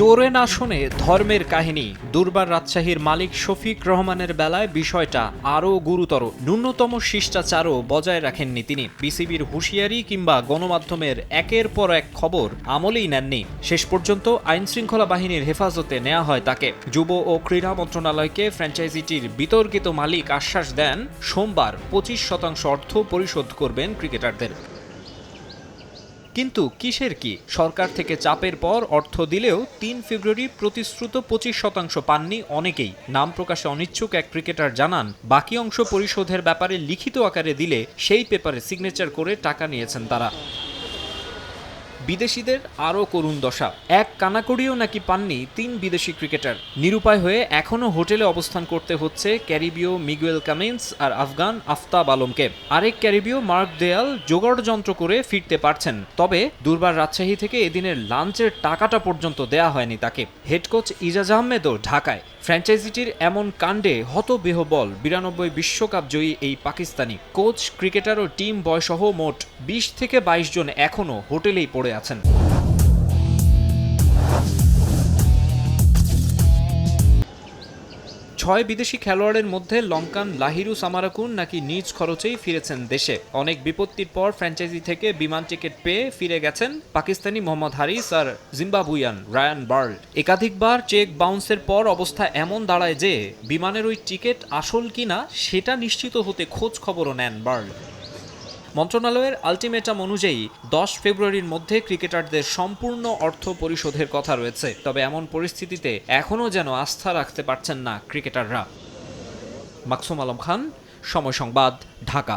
চোরে না শোনে ধর্মের কাহিনী। দুর্বার রাজশাহীর মালিক শফিক রহমানের বেলায় বিষয়টা আরও গুরুতর। ন্যূনতম শিষ্টাচারও বজায় রাখেননি তিনি। বিসিবির হুঁশিয়ারি কিংবা গণমাধ্যমের একের পর এক খবর আমলেই নেননি। শেষ পর্যন্ত আইনশৃঙ্খলা বাহিনীর হেফাজতে নেওয়া হয় তাকে। যুব ও ক্রীড়া মন্ত্রণালয়কে ফ্র্যাঞ্চাইজিটির বিতর্কিত মালিক আশ্বাস দেন, সোমবার পঁচিশ শতাংশ অর্থ পরিশোধ করবেন ক্রিকেটারদের। কিন্তু কিসের কি? সরকার থেকে চাপের পর অর্থ দিলেও তিন ফেব্রুয়ারি প্রতিশ্রুত পঁচিশ শতাংশ পাননি অনেকেই। নাম প্রকাশে অনিচ্ছুক এক ক্রিকেটার জানান, বাকি অংশ পরিশোধের ব্যাপারে লিখিত আকারে দিলে সেই পেপারে সিগনেচার করে টাকা নিয়েছেন তারা। বিদেশিদের আরও করুণ দশা। এক কানাকড়িও নাকি পাননি তিন বিদেশি ক্রিকেটার। নিরুপায় হয়ে এখনও হোটেলে অবস্থান করতে হচ্ছে ক্যারিবীয় মিগুয়েল কামিন্স আর আফগান আফতাব আলমকে। আরেক ক্যারিবীয় মার্ক দেয়াল জোগাড় যন্ত্র করে ফিরতে পারছেন। তবে দুর্বার রাজশাহী থেকে এদিনের লাঞ্চের টাকাটা পর্যন্ত দেয়া হয়নি তাকে। হেড কোচ ইজাজ আহমেদও ঢাকায়। ফ্র্যাঞ্চাইজিটির এমন কাণ্ডে হতবিহবল বিরানব্বই বিশ্বকাপ জয়ী এই পাকিস্তানি। কোচ, ক্রিকেটার ও টিম বয়সহ মোট বিশ থেকে বাইশ জন এখনও হোটেলেই পড়ে আছেন। ছয় বিদেশি খেলোয়াড়ের মধ্যে লঙ্কান লাহিরু সামারাকুন নাকি নিজ খরচেই ফিরেছেন দেশে। অনেক বিপত্তির পর ফ্র্যাঞ্চাইজি থেকে বিমান টিকিট পেয়ে ফিরে গেছেন পাকিস্তানি মোহাম্মদ হারিস আর জিম্বাবুয়ান রায়ান বার্ল। একাধিকবার চেক বাউন্সের পর অবস্থা এমন দাঁড়ায় যে, বিমানের ওই টিকিট আসল কিনা সেটা নিশ্চিত হতে খোঁজ খবরও নেন বার্ল। মন্ত্রণালয়ের আলটিমেটাম অনুযায়ী, দশ ফেব্রুয়ারির মধ্যে ক্রিকেটারদের সম্পূর্ণ অর্থ পরিশোধের কথা রয়েছে। তবে এমন পরিস্থিতিতে এখনও যেন আস্থা রাখতে পারছেন না ক্রিকেটাররা। মাকসুম আলম খান, সময় সংবাদ, ঢাকা।